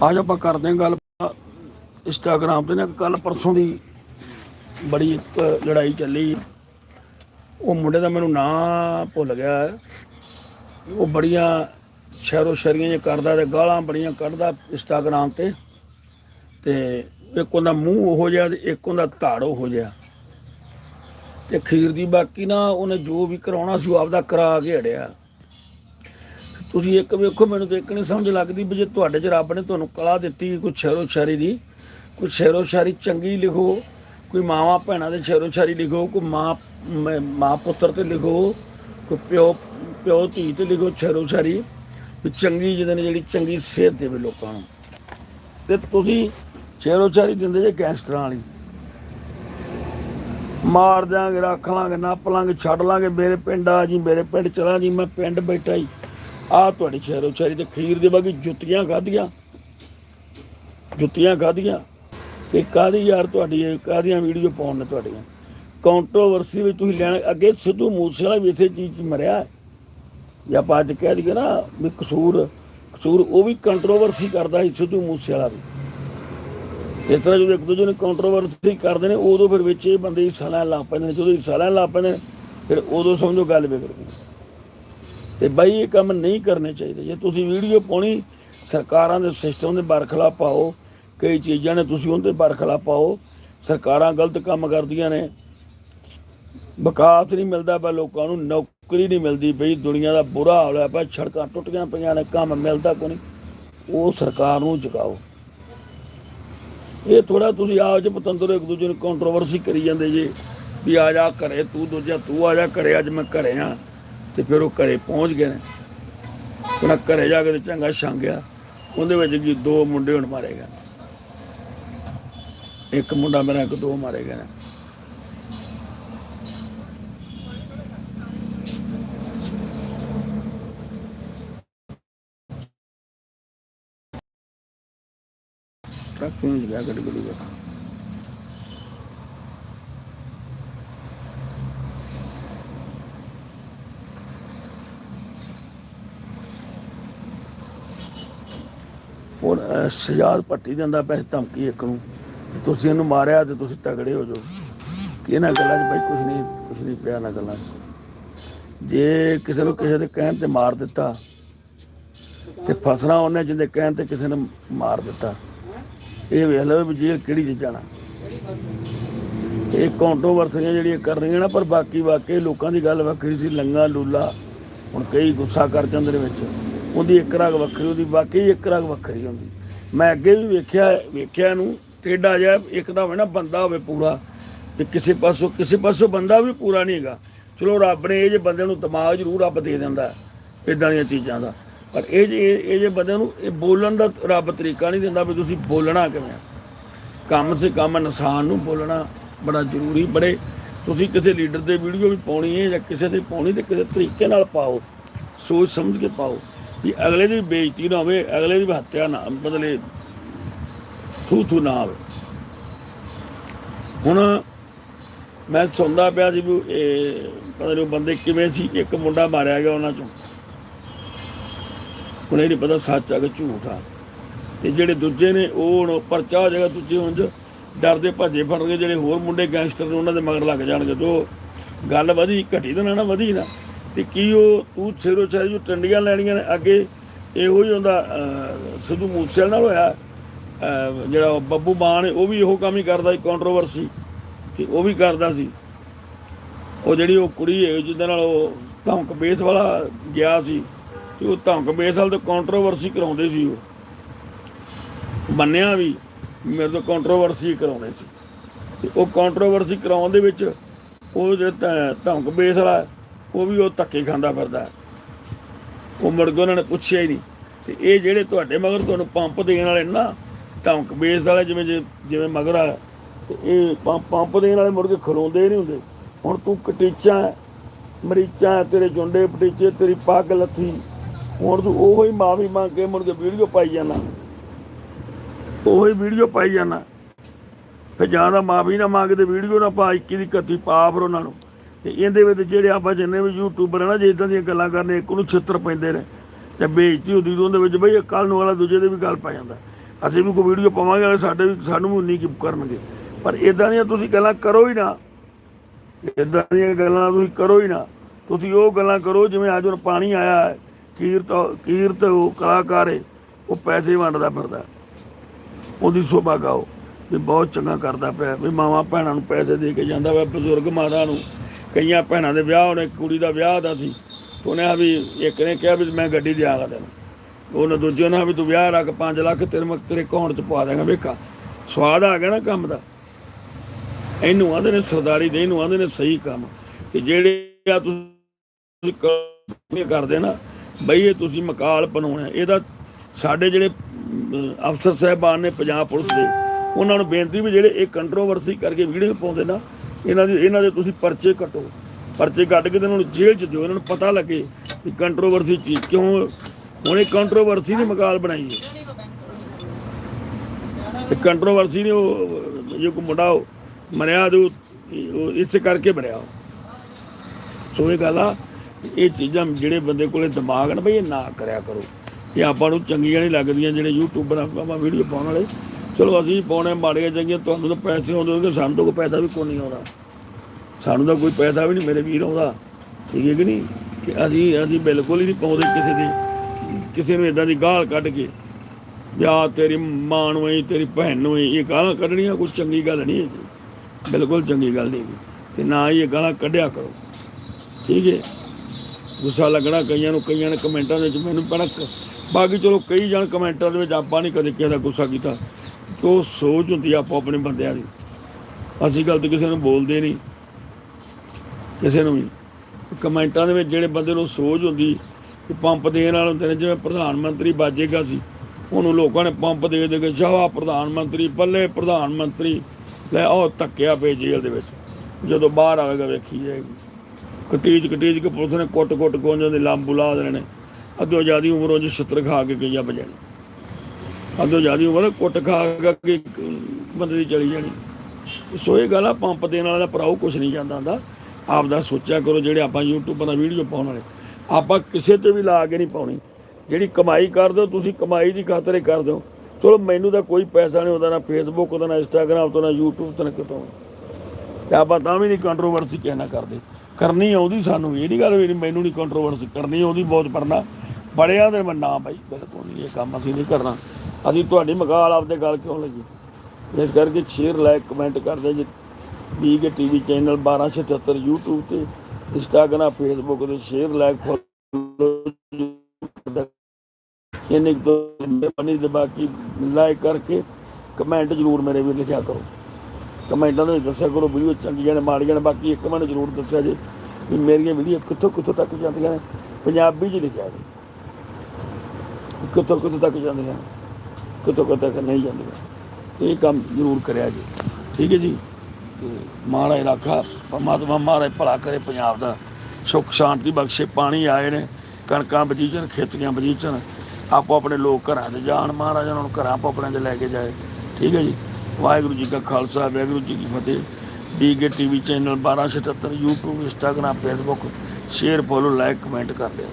ਅੱਜ ਆਪਾਂ ਕਰਦੇ ਹਾਂ ਗੱਲ। ਇੰਸਟਾਗ੍ਰਾਮ ਤੇ ਨਾ ਕੱਲ ਪਰਸੋਂ ਦੀ ਬੜੀ ਇੱਕ ਲੜਾਈ ਚੱਲੀ। ਉਹ ਮੁੰਡੇ ਦਾ ਮੈਨੂੰ ਨਾਂ ਭੁੱਲ ਗਿਆ। ਉਹ ਬੜੀਆਂ ਸ਼ਹਿਰੋ ਸ਼ਰੀਆਂ ਜਿਹਾ ਕਰਦਾ ਤੇ ਗਾਲਾਂ ਬੜੀਆਂ ਕੱਢਦਾ ਇੰਸਟਾਗ੍ਰਾਮ ਤੇ। ਤੇ ਇੱਕ ਉਹਦਾ ਮੂੰਹ ਉਹੋ ਜਿਹਾ ਤੇ ਇੱਕ ਉਹਦਾ ਧਾੜ ਉਹੋ ਜਿਹਾ। ਤੇ ਖੀਰ ਦੀ ਬਾਕੀ ਨਾ ਉਹਨੇ ਜੋ ਵੀ ਕਰਾਉਣਾ ਸੀ ਉਹ ਆਪਦਾ ਕਰਾ ਕੇ ਹੜਿਆ ਤੁਸੀਂ ਇੱਕ ਵੇਖੋ, ਮੈਨੂੰ ਤਾਂ ਇੱਕ ਨਹੀਂ ਸਮਝ ਲੱਗਦੀ ਵੀ ਜੇ ਤੁਹਾਡੇ 'ਚ ਰੱਬ ਨੇ ਤੁਹਾਨੂੰ ਕਲਾ ਦਿੱਤੀ ਕੋਈ ਸ਼ਹਿਰੋ ਸ਼ਾਇਰੀ ਦੀ, ਕੋਈ ਸ਼ਹਿਰੋ ਸ਼ਾਇਰੀ ਚੰਗੀ ਲਿਖੋ, ਕੋਈ ਮਾਵਾਂ ਭੈਣਾਂ ਦੇ ਸ਼ਹਿਰੋ ਸ਼ਾਇਰੀ ਲਿਖੋ, ਕੋਈ ਮਾਂ, ਮ- ਮਾਂ ਪੁੱਤਰ ਤੇ ਲਿਖੋ, ਕੋਈ ਪਿਓ ਪਿਓ ਧੀ ਤੇ ਲਿਖੋ ਸ਼ਹਿਰੋ ਸ਼ਾਇਰੀ ਵੀ ਚੰਗੀ ਜਿਹਦੇ ਨੇ ਜਿਹੜੀ ਚੰਗੀ ਸਿਹਤ ਦੇਵੇ ਲੋਕਾਂ ਨੂੰ। ਤੇ ਤੁਸੀਂ ਸ਼ਹਿਰੋ ਸ਼ਾਇਰੀ ਦਿੰਦੇ ਜੇ ਗੈਂਗਸਟਰਾਂ ਵਾਲੀ। ਮਾਰ ਦਿਆਂਗੇ, ਰੱਖ ਲਾਂਗੇ, ਨੱਪ ਲਾਂਗੇ, ਛੱਡ ਲਾਂਗੇ, ਮੇਰੇ ਪਿੰਡ ਆ ਜੀ, ਮੇਰੇ ਪਿੰਡ ਚਲਾ ਜੀ, ਮੈਂ ਪਿੰਡ ਬੈਠਾ ਹੀ ਆ ਤੁਹਾਡੀ ਸ਼ਹਿਰੋ ਸ਼ਹਿਰੀ ਤੇ ਖੀਰ ਦੇ ਬਾਕੀ ਜੁੱਤੀਆਂ ਖਾਧੀਆਂ। ਜੁੱਤੀਆਂ ਖਾਧੀਆਂ। ਤੇ ਕਾਦੀ ਯਾਰ ਤੁਹਾਡੀ ਕਾਦੀਆਂ ਵੀਡੀਓ ਪਾਉਣ ਨੇ ਤੁਹਾਡੀਆਂ? ਕੰਟਰੋਵਰਸੀ ਵਿੱਚ ਤੁਸੀਂ ਲੈਣ, ਅੱਗੇ ਸਿੱਧੂ ਮੂਸੇ ਵਾਲਾ ਵੀ ਇਸੇ ਚੀਜ਼ 'ਚ ਮਰਿਆ ਜਾਂ ਆਪਾਂ ਅੱਜ ਕਹਿ ਦਈਏ ਨਾ ਵੀ ਕਸੂਰ ਕਸੂਰ ਉਹ ਵੀ ਕੰਟਰੋਵਰਸੀ ਕਰਦਾ ਸੀ ਸਿੱਧੂ ਮੂਸੇ ਵਾਲਾ ਵੀ। ਇਸ ਤਰ੍ਹਾਂ ਜਦੋਂ ਇੱਕ ਦੂਜੇ ਨੂੰ ਕੰਟਰੋਵਰਸੀ ਕਰਦੇ ਨੇ, ਉਦੋਂ ਫਿਰ ਵਿੱਚ ਇਹ ਬੰਦੇ ਹਿੱਸਾ ਲੈਣ ਲੱਗ ਪੈਂਦੇ ਨੇ। ਜਦੋਂ ਹਿੱਸਾ ਲੈਣ ਲੱਗ ਪੈਂਦੇ ਨੇ, ਫਿਰ ਉਦੋਂ ਸਮਝੋ ਗੱਲ ਵਿਗੜ ਗਈ। ਤੇ ਬਾਈ, ਇਹ ਕੰਮ ਨਹੀਂ ਕਰਨੇ ਚਾਹੀਦੇ। ਜੇ ਤੁਸੀਂ ਵੀਡੀਓ ਪਾਉਣੀ, ਸਰਕਾਰਾਂ ਦੇ ਸਿਸਟਮ ਦੇ ਬਰਖਲਾ ਪਾਓ, ਕਈ ਚੀਜ਼ਾਂ ਨੇ ਤੁਸੀਂ ਉਹਦੇ ਬਰਖਲਾ ਪਾਓ, ਸਰਕਾਰਾਂ ਗਲਤ ਕੰਮ ਕਰਦੀਆਂ ਨੇ। ਵਿਕਾਸ ਨਹੀਂ ਮਿਲਦਾ ਪਾ ਲੋਕਾਂ ਨੂੰ, ਨੌਕਰੀ ਨਹੀਂ ਮਿਲਦੀ ਬਈ ਦੁਨੀਆ ਦਾ ਬੁਰਾ ਹਾਲ ਹੋਇਆ ਪਿਆ, ਸੜਕਾਂ ਟੁੱਟੀਆਂ ਪਈਆਂ ਨੇ, ਕੰਮ ਮਿਲਦਾ ਕੋਈ ਨਹੀਂ। ਉਹ ਸਰਕਾਰ ਨੂੰ ਜਗਾਓ। ਇਹ ਥੋੜਾ ਤੁਸੀਂ ਆਪ ਚ ਪਤੰਦਰ ਇੱਕ ਦੂਜੇ ਨੂੰ ਕੰਟਰੋਵਰਸੀ ਕਰੀ ਜਾਂਦੇ ਜੇ, ਵੀ ਆ ਜਾ ਘਰੇ, ਤੂੰ ਦੂਜਾ, ਤੂੰ ਆ ਜਾ ਘਰੇ, ਅੱਜ ਮੈਂ ਘਰੇ ਆ। ਤੇ ਫਿਰ ਉਹ ਘਰੇ ਪਹੁੰਚ ਗਏ ਨੇ। ਉਹਨਾਂ ਘਰੇ ਜਾ ਕੇ ਤੇ ਚੰਗਾ ਛਾਂਗਿਆ ਉਹਦੇ ਵਿੱਚ ਕੀ ਦੋ ਮੁੰਡੇ ਹੁਣ ਮਾਰੇ ਗਏ ਇੱਕ ਮੁੰਡਾ ਮੇਰਾ, ਇੱਕ ਦੋ ਮਾਰੇ ਗਏ ਨੇ। ਟਰੱਕ ਨੂੰ ਗਿਆ ਗੱਡੀ ਗੱਡੀ ਦਾ। ਹੁਣ ਸਜਾਦ ਪੱਟੀ ਦਿੰਦਾ ਪਿਆ ਧਮਕੀ ਇੱਕ ਨੂੰ। ਤੁਸੀਂ ਇਹਨੂੰ ਮਾਰਿਆ ਤੇ ਤੁਸੀਂ ਤਗੜੇ ਹੋ ਜਾਓ। ਕਿ ਇਹਨਾਂ ਗੱਲਾਂ 'ਚ ਬਈ ਕੁਝ ਨਹੀਂ ਕੁਝ ਨਹੀਂ ਪਿਆ ਨਾ ਗੱਲਾਂ 'ਚ। ਜੇ ਕਿਸੇ ਨੂੰ ਕਿਸੇ ਦੇ ਕਹਿਣ ਤੇ ਮਾਰ ਦਿੱਤਾ ਤੇ ਫਸਣਾ ਉਹਨੇ ਜਿੰਦੇ ਕਹਿਣ ਤੇ ਕਿਸੇ ਨੇ ਮਾਰ ਦਿੱਤਾ, ਇਹ ਵੇਖ ਲਓ ਵੀ ਜੇਲ੍ਹ ਕਿਹੜੀ ਚ ਜਾਣਾ। ਇਹ ਕੰਟਰੋਵਰਸੀਆਂ ਜਿਹੜੀਆਂ ਕਰ ਰਹੀਆਂ ਨਾ, ਪਰ ਬਾਕੀ ਵਾਕਈ ਲੋਕਾਂ ਦੀ ਗੱਲ ਵੱਖਰੀ ਸੀ ਲੰਗਾ ਲੂਲਾ ਹੁਣ ਕਈ ਗੁੱਸਾ ਕਰ ਜਾਂਦੇ ਨੇ ਵਿੱਚ। ਉਹਦੀ ਇੱਕ ਰਗ ਵੱਖਰੀ, ਉਹਦੀ ਬਾਕੀ ਇੱਕ ਰਗ ਵੱਖਰੀ ਹੁੰਦੀ। ਮੈਂ ਅੱਗੇ ਵੀ ਵੇਖਿਆ ਵੇਖਿਆ ਨੂੰ ਟੇਡਾ ਜਿਹਾ, ਇੱਕ ਤਾਂ ਹੋਵੇ ਨਾ, ਬੰਦਾ ਹੋਵੇ ਪੂਰਾ, ਤੇ ਕਿਸੇ ਪਾਸੋਂ ਕਿਸੇ ਪਾਸੋਂ ਬੰਦਾ ਵੀ ਪੂਰਾ ਨਹੀਂ ਹੈਗਾ। ਚਲੋ ਰੱਬ ਨੇ ਇਹ ਜੇ ਬੰਦੇ ਨੂੰ ਦਿਮਾਗ ਜ਼ਰੂਰ ਰੱਬ ਦੇ ਦਿੰਦਾ ਇਦਾਂ ਦੀਆਂ ਚੀਜ਼ਾਂ ਦਾ। ਪਰ ਇਹ ਜੇ ਇਹ ਜੇ ਬੰਦੇ ਨੂੰ, ਇਹ ਬੋਲਣ ਦਾ ਰੱਬ ਤਰੀਕਾ ਨਹੀਂ ਦਿੰਦਾ ਵੀ ਤੁਸੀਂ ਬੋਲਣਾ ਕਿਵੇਂ ਕੰਮ ਸੇ ਕੰਮ ਇਨਸਾਨ ਨੂੰ ਬੋਲਣਾ ਬੜਾ ਜ਼ਰੂਰੀ, ਬੜੇ ਤੁਸੀਂ ਕਿਸੇ ਲੀਡਰ ਦੇ ਵੀਡੀਓ ਵੀ ਪਾਉਣੀ ਹੈ ਜਾਂ ਕਿਸੇ ਦੇ ਪਾਉਣੀ, ਤੇ ਕਿਸੇ ਤਰੀਕੇ ਨਾਲ ਪਾਓ, ਸੋਚ ਸਮਝ ਕੇ ਪਾਓ। ਵੀ ਅਗਲੇ ਦੀ ਬੇਇੱਜ਼ਤੀ ਨਾ ਹੋਵੇ, ਅਗਲੇ ਦੀ ਹੱਤਿਆ ਨਾ, ਬਦਲੇ ਥੂ ਥੂ ਨਾ ਆਵੇ ਹੁਣ ਮੈਂ ਸੁਣਦਾ ਪਿਆ ਸੀ ਵੀ ਇਹ, ਪਤਾ ਨਹੀਂ ਬੰਦੇ ਕਿਵੇਂ ਸੀ, ਇੱਕ ਮੁੰਡਾ ਮਾਰਿਆ ਗਿਆ ਉਹਨਾਂ ਚੋਂ। ਹੁਣ ਇਹ ਨਹੀਂ ਪਤਾ ਸੱਚ ਆ ਕਿ ਝੂਠ ਆ। ਤੇ ਜਿਹੜੇ ਦੂਜੇ ਨੇ, ਉਹ ਹੁਣ ਪਰਚਾ ਹੋ ਜਾਏਗਾ ਦੂਜੇ ਹੁਣ ਡਰਦੇ ਭੱਜੇ ਫੜਨਗੇ, ਜਿਹੜੇ ਹੋਰ ਮੁੰਡੇ ਗੈਂਗਸਟਰ ਨੇ ਉਹਨਾਂ ਦੇ ਮਗਰ ਲੱਗ ਜਾਣਗੇ। ਜੋ ਗੱਲ ਵਧੀ, ਘਟੀ ਤਾਂ ਨਾ ਵਧੀ ਨਾ। ਤੇ ਕੀ ਉਹ ਤੂੰ ਸਿਰੋ ਚਾਹੇ ਜੋ ਟੰਡੀਆਂ ਲੈਣੀਆਂ ਨੇ ਅੱਗੇ, ਇਹੋ ਹੀ ਹੁੰਦਾ ਸਿੱਧੂ ਮੂਸੇਵਾਲੇ ਨਾਲ ਹੋਇਆ। ਜਿਹੜਾ ਬੱਬੂ ਮਾਨ ਉਹ ਵੀ ਇਹੋ ਕੰਮ ਹੀ ਕਰਦਾ ਸੀ ਕੰਟਰੋਵਰਸੀ ਤੇ ਉਹ ਵੀ ਕਰਦਾ ਸੀ। ਉਹ ਜਿਹੜੀ ਉਹ ਕੁੜੀ ਹੈ, ਜਿਹਦੇ ਨਾਲ ਉਹ ਧਮਕ ਬੇਸ ਵਾਲਾ ਗਿਆ ਸੀ, ਤੇ ਉਹ ਧਮਕ ਬੇਸ ਵਾਲ ਤੇ ਕੰਟਰੋਵਰਸੀ ਕਰਾਉਂਦੇ ਸੀ ਉਹ। ਮੰਨਿਆ ਵੀ ਮੇਰੇ ਤੋਂ ਕੰਟਰੋਵਰਸੀ ਕਰਾਉਂਦੇ ਸੀ। ਤੇ ਉਹ ਕੰਟਰੋਵਰਸੀ ਕਰਾਉਣ ਦੇ ਵਿੱਚ ਉਹ ਜਿਹੜਾ ਧਮਕ ਬੇਸ ਵਾਲਾ ਉਹ ਵੀ ਉਹ ਧੱਕੇ ਖਾਂਦਾ ਫਿਰਦਾ। ਉਹ ਮੁੜ ਕੇ ਉਹਨਾਂ ਨੇ ਪੁੱਛਿਆ ਹੀ ਨਹੀਂ। ਤੇ ਇਹ ਜਿਹੜੇ ਤੁਹਾਡੇ ਮਗਰ ਤੁਹਾਨੂੰ ਪੰਪ ਦੇਣ ਵਾਲੇ ਨਾ ਧਮਕ ਬੇਸ ਵਾਲੇ ਜਿਵੇਂ ਜਿ- ਜਿਵੇਂ ਮਗਰ ਆ ਤੇ ਇਹ ਪੰਪ ਪੰਪ ਦੇਣ ਵਾਲੇ ਮੁੜ ਕੇ ਖਲੋਂਦੇ ਨਹੀਂ ਹੁੰਦੇ। ਹੁਣ ਤੂੰ ਕਟੀਚਾ ਹੈ, ਮਰੀਚਾਂ ਤੇਰੇ ਜੁੰਡੇ ਪਟੀਚੇ ਤੇਰੀ ਪੱਗ ਲੱਥੀ। ਹੁਣ ਤੂੰ ਉਹੋ ਹੀ ਮਾਫੀ ਮੰਗ ਕੇ ਮੁੜ ਕੇ ਵੀਡੀਓ ਪਾਈ ਜਾਣਾ ਉਹੋ ਹੀ ਵੀਡੀਓ ਪਾਈ ਜਾਣਾ ਫਿਰ ਜਾਂ ਤਾਂ ਮਾਫੀ ਨਾ ਮੰਗਦੇ ਵੀਡੀਓ ਨਾ ਪਾ 21 ਦੀ ਕੱਤੀ ਪਾ ਫਿਰ ਉਹਨਾਂ ਨੂੰ। ਤੇ ਇਹਦੇ ਵਿੱਚ ਜਿਹੜੇ ਆਪਾਂ ਜਿੰਨੇ ਵੀ ਯੂਟਿਊਬਰ ਆ ਨਾ, ਜੇ ਇਦਾਂ ਦੀਆਂ ਗੱਲਾਂ ਕਰਨੇ, ਇੱਕ ਨੂੰ ਛਿੱਤਰ ਪੈਂਦੇ ਨੇ ਤੇ ਬੇਇੱਜ਼ਤੀ ਹੁੰਦੀ ਤੇ ਉਹਦੇ ਵਿੱਚ ਬਈ ਕੱਲ ਨੂੰ ਵਾਲਾ ਦੂਜੇ ਦੇ ਵੀ ਗੱਲ ਪੈ ਜਾਂਦਾ। ਅਸੀਂ ਵੀ ਕੋਈ ਵੀਡੀਓ ਪਾਵਾਂਗੇ ਸਾਡੇ ਵੀ ਸਾਨੂੰ ਵੀ ਉਨੀ ਕੀ ਕਰਨਗੇ। ਪਰ ਇਦਾਂ ਦੀਆਂ ਤੁਸੀਂ ਗੱਲਾਂ ਕਰੋ ਹੀ ਨਾ। ਇਦਾਂ ਦੀਆਂ ਗੱਲਾਂ ਤੁਸੀਂ ਕਰੋ ਹੀ ਨਾ। ਤੁਸੀਂ ਉਹ ਗੱਲਾਂ ਕਰੋ ਜਿਵੇਂ ਅੱਜ ਹੁਣ ਪਾਣੀ ਆਇਆ ਹੈ, ਕੀਰਤ ਕੀਰਤ ਉਹ ਕਲਾਕਾਰ ਹੈ, ਉਹ ਪੈਸੇ ਵੰਡਦਾ ਫਿਰਦਾ। ਉਹਦੀ ਸ਼ੋਭਾ ਗਾਓ, ਵੀ ਬਹੁਤ ਚੰਗਾ ਕਰਦਾ ਪਿਆ, ਵੀ ਮਾਵਾਂ ਭੈਣਾਂ ਨੂੰ ਪੈਸੇ ਦੇ ਕੇ ਜਾਂਦਾ ਵਾ, ਬਜ਼ੁਰਗ ਮਾਤਾ ਨੂੰ। ਕਈਆਂ ਭੈਣਾਂ ਦੇ ਵਿਆਹ ਹੋਣੇ ਕੁੜੀ ਦਾ ਵਿਆਹ ਦਾ ਸੀ। ਉਹਨੇ ਆ ਵੀ ਇੱਕ ਨੇ ਕਿਹਾ ਵੀ ਮੈਂ ਗੱਡੀ ਦਿਆਂਗਾ ਤੈਨੂੰ। ਉਹਨੇ ਦੂਜੇ ਨੇ ਵੀ ਤੂੰ ਵਿਆਹ ਰੱਖ 5 ਲੱਖ, ਤੇਰੇ ਮੈਂ, ਤੇਰੇ ਅਕਾਊਂਟ 'ਚ ਪਵਾ ਦਾਂਗਾ ਵੇਖਾ, ਸਵਾਦ ਆ ਗਿਆ ਨਾ ਕੰਮ ਦਾ। ਇਹਨੂੰ ਆਂਦੇ ਨੇ ਸਰਦਾਰੀ ਦੇ, ਇਹਨੂੰ ਆਂਦੇ ਨੇ ਸਹੀ ਕੰਮ। ਕਿ ਜਿਹੜੇ ਆ ਤੁਸੀਂ ਕਰਦੇ ਨਾ, ਬਈ ਇਹ ਤੁਸੀਂ ਮਕਾਲ ਬਣਾਉਣਾ ਇਹਦਾ ਸਾਡੇ ਜਿਹੜੇ ਅਫਸਰ ਸਾਹਿਬਾਨ ਨੇ ਪੰਜਾਬ ਪੁਲਿਸ ਦੇ, ਉਹਨਾਂ ਨੂੰ ਬੇਨਤੀ ਵੀ ਜਿਹੜੇ ਇਹ ਕੰਟਰੋਵਰਸੀ ਕਰਕੇ ਵੀਡੀਓ ਪਾਉਂਦੇ ਨਾ ਇਹਨਾਂ ਦੇ ਇਹਨਾਂ ਦੇ ਤੁਸੀਂ ਪਰਚੇ ਕੱਟੋ। ਪਰਚੇ ਕੱਟ ਕੇ ਇਹਨਾਂ ਨੂੰ ਜੇਲ੍ਹ 'ਚ ਦਿਓ। ਇਹਨਾਂ ਨੂੰ ਪਤਾ ਲੱਗੇ ਕਿ ਕੰਟਰੋਵਰਸੀ ਚੀਜ਼ ਕਿਉਂ ਹੁਣ ਇਹ ਕੰਟਰੋਵਰਸੀ ਦੀ ਮਕਾਲ ਬਣਾਈ ਹੈ। ਤੇ ਕੰਟਰੋਵਰਸੀ ਨੇ ਉਹ, ਜੋ ਕੋ ਮੁੰਡਾ ਉਹ ਮਰਿਆ ਜੋ ਇਸ ਕਰਕੇ ਮਰਿਆ ਉਹ। ਸੋ ਇਹ ਗੱਲ ਆ, ਇਹ ਚੀਜ਼ਾਂ ਜਿਹੜੇ ਬੰਦੇ ਕੋਲੇ ਦਿਮਾਗ ਨਾ ਬਈ ਇਹ ਨਾ ਕਰਿਆ ਕਰੋ। ਇਹ ਆਪਾਂ ਨੂੰ ਚੰਗੀਆਂ ਨਹੀਂ ਲੱਗਦੀਆਂ ਜਿਹੜੇ ਯੂਟਿਊਬਰ ਆਪਾਂ ਵੀਡੀਓ ਪਾਉਣ ਵਾਲੇ। ਚਲੋ ਅਸੀਂ ਪਾਉਣੇ ਮਾੜੇ ਚੰਗੀਆਂ ਤੁਹਾਨੂੰ ਤਾਂ ਪੈਸੇ ਆਉਂਦੇ ਹੋਣਗੇ, ਸਾਨੂੰ ਤਾਂ ਕੋਈ ਪੈਸਾ ਵੀ ਕੋਈ ਨਹੀਂ ਆਉਂਦਾ। ਸਾਨੂੰ ਤਾਂ ਕੋਈ ਪੈਸਾ ਵੀ ਨਹੀਂ, ਮੇਰੇ ਵੀਰ ਆਉਂਦਾ। ਠੀਕ ਹੈ ਕਿ ਨਹੀਂ? ਕਿ ਅਸੀਂ ਅਸੀਂ ਬਿਲਕੁਲ ਹੀ ਨਹੀਂ ਪਾਉਂਦੇ ਕਿਸੇ ਦੀ, ਕਿਸੇ ਨੂੰ ਇਦਾਂ ਦੀ ਗਾਲ ਕੱਢ ਕੇ। ਯਾ ਤੇਰੀ ਮਾਂ ਨੂੰ ਹੀ ਤੇਰੀ ਭੈਣ ਨੂੰ ਹੀ ਇਹ ਗਾਲਾਂ ਕੱਢਣੀਆਂ ਕੋਈ ਚੰਗੀ ਗੱਲ ਨਹੀਂ ਹੈ ਬਿਲਕੁਲ ਚੰਗੀ ਗੱਲ ਨਹੀਂ ਹੈਗੀ। ਤੇ ਨਾ ਹੀ ਇਹ ਗਾਲਾਂ ਕੱਢਿਆ ਕਰੋ। ਠੀਕ ਹੈ? ਗੁੱਸਾ ਲੱਗਣਾ ਕਈਆਂ ਨੂੰ, ਕਈਆਂ ਨੇ ਕਮੈਂਟਾਂ ਦੇ ਵਿੱਚ ਮੈਨੂੰ ਪੜਕ ਬਾਕੀ ਚਲੋ ਕਈ ਜਣ ਕਮੈਂਟਾਂ ਦੇ ਵਿੱਚ ਆਪਾਂ ਨਹੀਂ ਕਦੇ ਕਿਸੇ ਦਾ ਗੁੱਸਾ ਕੀਤਾ। ਕਿ ਉਹ ਸੋਚ ਹੁੰਦੀ ਆਪੋ ਆਪਣੇ ਬੰਦਿਆਂ ਦੀ। ਅਸੀਂ ਗਲਤ ਕਿਸੇ ਨੂੰ ਬੋਲਦੇ ਨਹੀਂ, ਕਿਸੇ ਨੂੰ ਵੀ। ਕਮੈਂਟਾਂ ਦੇ ਵਿੱਚ ਜਿਹੜੇ ਬੰਦੇ ਨੂੰ ਸੋਚ ਹੁੰਦੀ ਕਿ ਪੰਪ ਦੇਣ ਵਾਲੇ ਹੁੰਦੇ ਨੇ, ਜਿਵੇਂ ਪ੍ਰਧਾਨ ਮੰਤਰੀ ਬਾਜੇਗਾ ਸੀ, ਉਹਨੂੰ ਲੋਕਾਂ ਨੇ ਪੰਪ ਦੇ ਦੇ ਕੇ ਜਾਵਾ ਪ੍ਰਧਾਨ ਮੰਤਰੀ ਪੱਲੇ ਪ੍ਰਧਾਨ ਮੰਤਰੀ, ਲੈ ਉਹ ਧੱਕਿਆ ਪਏ ਜੇਲ੍ਹ ਦੇ ਵਿੱਚ। ਜਦੋਂ ਬਾਹਰ ਆਵੇਗਾ, ਵੇਖੀ ਜਾਏਗੀ। ਕਟੀਜ ਕਟੀਜ ਕੇ ਪੁਲਿਸ ਨੇ ਕੁੱਟ ਕੁੱਟ ਗੋਂਜਾਂ ਦੇ ਲੰਬ ਬੁਲਾ ਦੇਣੇ ਨੇ। ਅੱਧੋ ਜਿਆਦੀ ਉਮਰੋਂ ਚ ਛਿੱਤਰ ਖਾ ਕੇ ਕਈਆਂ ਬਜਾਣੀ ਅੱਧੋ ਜਿਆਦੀ ਉਮਰ, ਕੁੱਟ ਖਾ ਕੇ ਬੰਦੇ ਦੀ ਚਲੀ ਜਾਣੀ। ਸੋ ਇਹ ਗੱਲ ਆ, ਪੰਪ ਦੇਣ ਵਾਲਾ ਦਾ ਭਰਾਓ ਕੁਛ ਨਹੀਂ ਜਾਂਦਾ ਹੁੰਦਾ। ਆਪ ਦਾ ਸੋਚਿਆ ਕਰੋ ਜਿਹੜੇ ਆਪਾਂ YouTube ਦਾ ਵੀਡੀਓ ਪਾਉਣ ਵਾਲੇ। ਆਪਾਂ ਕਿਸੇ ਤੇ ਵੀ ਲਾ ਕੇ ਨਹੀਂ ਪਾਉਣੀ। ਜਿਹੜੀ ਕਮਾਈ ਕਰਦੇ ਹੋ, ਤੁਸੀਂ ਕਮਾਈ ਦੀ ਖਾਤਰ ਹੀ ਕਰਦੇ ਹੋ। ਚਲੋ ਮੈਨੂੰ ਤਾਂ ਕੋਈ ਪੈਸਾ ਨਹੀਂ, ਉਹਦਾ ਨਾ ਫੇਸਬੁੱਕ ਉਹਦਾ ਨਾ ਇੰਸਟਾਗ੍ਰਾਮ ਤੋਂ ਨਾ YouTube ਤੋਂ ਨਾ ਕਿਤੋਂ। ਤੇ ਆਪਾਂ ਤਾਂ ਵੀ ਨਹੀਂ ਕੰਟਰੋਵਰਸੀ ਕਹਿਣਾ ਕਰਦੇ। ਕਰਨੀ ਆਉਂਦੀ ਸਾਨੂੰ ਇਹ ਨਹੀਂ ਗੱਲ ਵੀ ਮੈਨੂੰ ਨਹੀਂ ਕੰਟਰੋਵਰਸੀ ਕਰਨੀ ਆਉਂਦੀ ਬਹੁਤ ਪੜਨਾ ਬੜਿਆਂ ਦੇ ਮੈਂ ਨਾ ਭਾਈ ਬਿਲਕੁਲ ਨਹੀਂ, ਇਹ ਕੰਮ ਅਸੀਂ ਨਹੀਂ ਕਰਨਾ। ਅਸੀਂ ਤੁਹਾਡੀ ਮਕਾਲ ਆਪਦੇ ਗੱਲ ਕਿਉਂ ਲੱਗੀ? ਇਸ ਕਰਕੇ ਸ਼ੇਅਰ ਲਾਈਕ ਕਮੈਂਟ ਕਰਦੇ ਜੀ। ਬੀਗੇ ਟੀਵੀ ਚੈਨਲ 1276 YouTube ਤੇ ਇੰਸਟਾਗ੍ਰਾਮ ਫੇਸਬੁੱਕ ਤੇ ਸ਼ੇਅਰ ਲਾਈਕ ਫੋਲੋ ਇਹਨੇ ਦੋ ਬਣੀ ਦੇ ਬਾਕੀ ਲਾਈਕ ਕਰਕੇ ਕਮੈਂਟ ਜ਼ਰੂਰ ਮੇਰੇ ਵੀ ਲਿਖਿਆ ਕਰੋ। ਕਮੈਂਟਾਂ ਦੇ ਵਿੱਚ ਦੱਸਿਆ ਕਰੋ ਵੀਡੀਓ ਚੰਗੀਆਂ ਨੇ, ਮਾੜੀਆਂ ਨੇ, ਬਾਕੀ ਇੱਕ ਮਿੰਟ ਜ਼ਰੂਰ ਦੱਸਿਆ ਜੇ ਵੀ ਮੇਰੀਆਂ ਵੀਡੀਓ ਕਿੱਥੋਂ ਕਿੱਥੋਂ ਤੱਕ ਜਾਂਦੀਆਂ ਨੇ। ਪੰਜਾਬੀ 'ਚ ਲਿਖਿਆ ਜੀ। ਕਿੱਥੋਂ ਕਿੱਥੋਂ ਤੱਕ ਜਾਂਦੀਆਂ ਨੇ। ਕਿਤੋਂ ਕਿਤੇ ਤੱਕ ਨਹੀਂ ਜਾਂਦੀਆਂ ਇਹ ਕੰਮ ਜ਼ਰੂਰ ਕਰਿਆ ਜੀ। ਠੀਕ ਹੈ ਜੀ? ਤੇ ਮਹਾਰਾਜ ਰਾਖਾ ਪਰਮਾਤਮਾ ਮਹਾਰਾਜ ਭਲਾ ਕਰੇ ਪੰਜਾਬ ਦਾ। ਸੁੱਖ, ਸ਼ਾਂਤੀ, ਬਖਸ਼ੇ, ਪਾਣੀ ਆਏ ਨੇ, ਕਣਕਾਂ ਬਜੀਚਣ, ਖੇਤੀਆਂ ਬਜੀਚਣ। ਆਪੋ ਆਪਣੇ ਲੋਕ ਘਰਾਂ 'ਚ ਜਾਣ, ਮਹਾਰਾਜ ਉਹਨਾਂ ਨੂੰ ਘਰਾਂ ਆਪੋ ਆਪਣੇ 'ਚ ਲੈ ਕੇ ਜਾਏ। ਠੀਕ ਹੈ ਜੀ? ਵਾਹਿਗੁਰੂ ਜੀ ਕਾ ਖਾਲਸਾ, ਵਾਹਿਗੁਰੂ ਜੀ ਕੀ ਫਤਿਹ। ਡੀਗੇ TV channel 1277 YouTube Instagram Facebook share, follow like comment ਕਰ ਲਿਆ